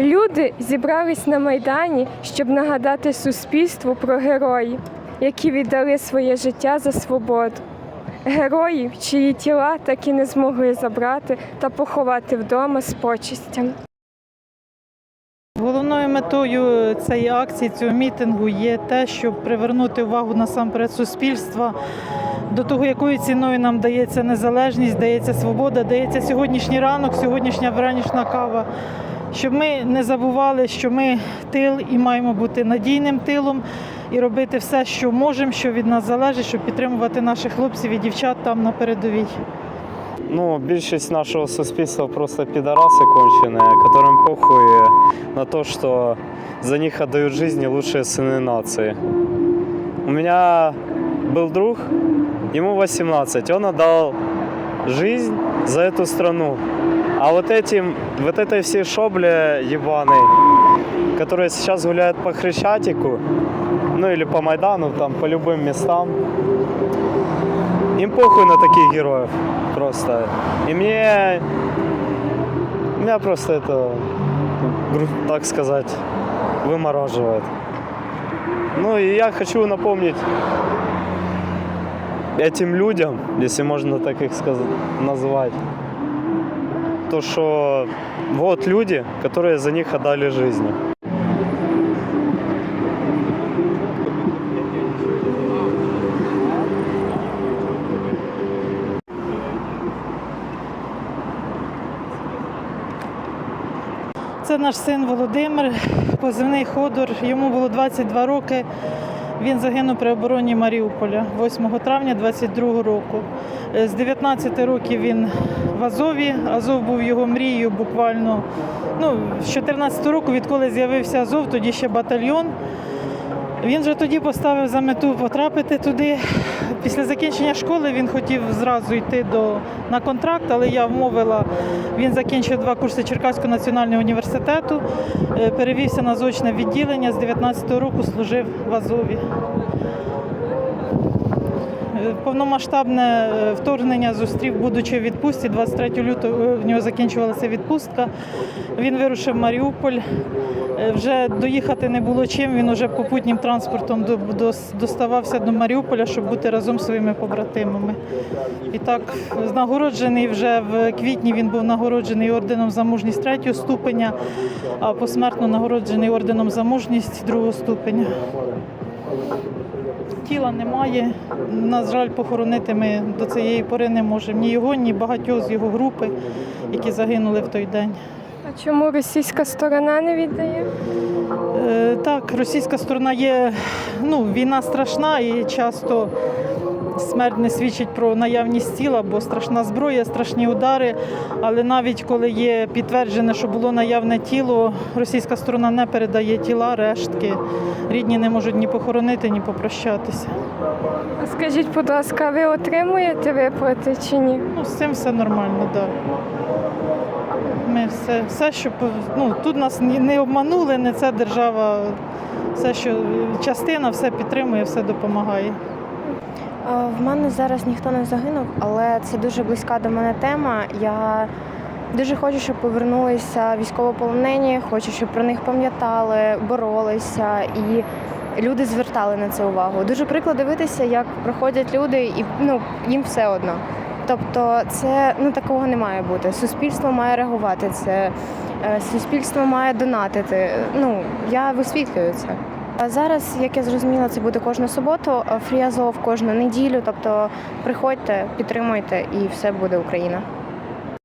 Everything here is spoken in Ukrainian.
Люди зібрались на Майдані, щоб нагадати суспільству про героїв, які віддали своє життя за свободу. Героїв, чиї тіла так і не змогли забрати та поховати вдома з почистями. Головною метою цієї акції, цього мітингу є те, щоб привернути увагу насамперед суспільства до того, якою ціною нам дається незалежність, дається свобода, дається сьогоднішній ранок, сьогоднішня вранішня кава Щоб ми не забували, що ми тил і маємо бути надійним тилом і робити все, що можемо, що від нас залежить, щоб підтримувати наших хлопців і дівчат там на передовій. Ну, більшість нашого суспільства просто підараси кончені, которым похуй на то, что за них отдают жизни лучшие сыны нации. У меня был друг, ему 18, он отдал жизнь за эту страну. А вот этим, вот этой всей шобле ебаной, которая сейчас гуляет по Хрещатику, ну или по Майдану, там, по любым местам, им похуй на таких героев просто. И мне... Меня просто это, так сказать, вымораживает. Ну и я хочу напомнить этим людям, если можно так их сказать, назвать, то, что вот люди, которые за них отдали жизни. Це наш син Володимир, позивний Ходор. Йому було 22 роки. Він загинув при обороні Маріуполя 8 травня 22 року. Е, З 19 років він в Азові. Азов був його мрією буквально. Ну, з 14 року, відколи з'явився Азов, тоді ще батальйон. Він вже тоді поставив за мету потрапити туди. Після закінчення школи він хотів зразу йти до, на контракт, але я вмовила. Він закінчив два курси Черкаського національного університету, е, перевівся на зочне відділення. З 19-го року служив в Азові. Повномасштабне е, вторгнення зустрів, будучи в відпустці. 23 лютого е, в нього закінчувалася відпустка. Він вирушив в Маріуполь. Е, Вже доїхати не було чим. Він уже попутнім транспортом доставався до Маріуполя, щоб бути разом зі своїми побратимами. І так, нагороджений вже в квітні він був нагороджений орденом за мужність третього ступеня, а посмертно нагороджений орденом за мужність другого ступеня. Тіла немає. На жаль, похоронити ми до цієї пори не можемо. Ні його, ні багатьох з його групи, які загинули в той день. А чому російська сторона не віддає? Е, Так, російська сторона є, ну, війна страшна і часто смерть не свідчить про наявність тіла, бо страшна зброя, страшні удари. Але навіть коли є підтверджене, що було наявне тіло, російська сторона не передає тіла, рештки. Рідні не можуть ні похоронити, ні попрощатися. Скажіть, будь ласка, ви отримуєте виплати чи ні? Ну, з цим все нормально, так. Да. Ми все, все, що ну, тут нас не обманули, не ця держава. Все, що частина, все підтримує, все допомагає. В мене зараз ніхто не загинув, але це дуже близька до мене тема. Я дуже хочу, щоб повернулися військовополонені, хочу, щоб про них пам'ятали, боролися і люди звертали на це увагу. Дуже прикро дивитися, як проходять люди, і ну їм все одно. Тобто, це ну такого не має бути. Суспільство має реагувати. Це е, суспільство має донатити. Ну я висвітлюю це. Зараз, як я зрозуміла, це буде кожну суботу, фріазов кожну неділю. Тобто приходьте, підтримуйте і все буде Україна.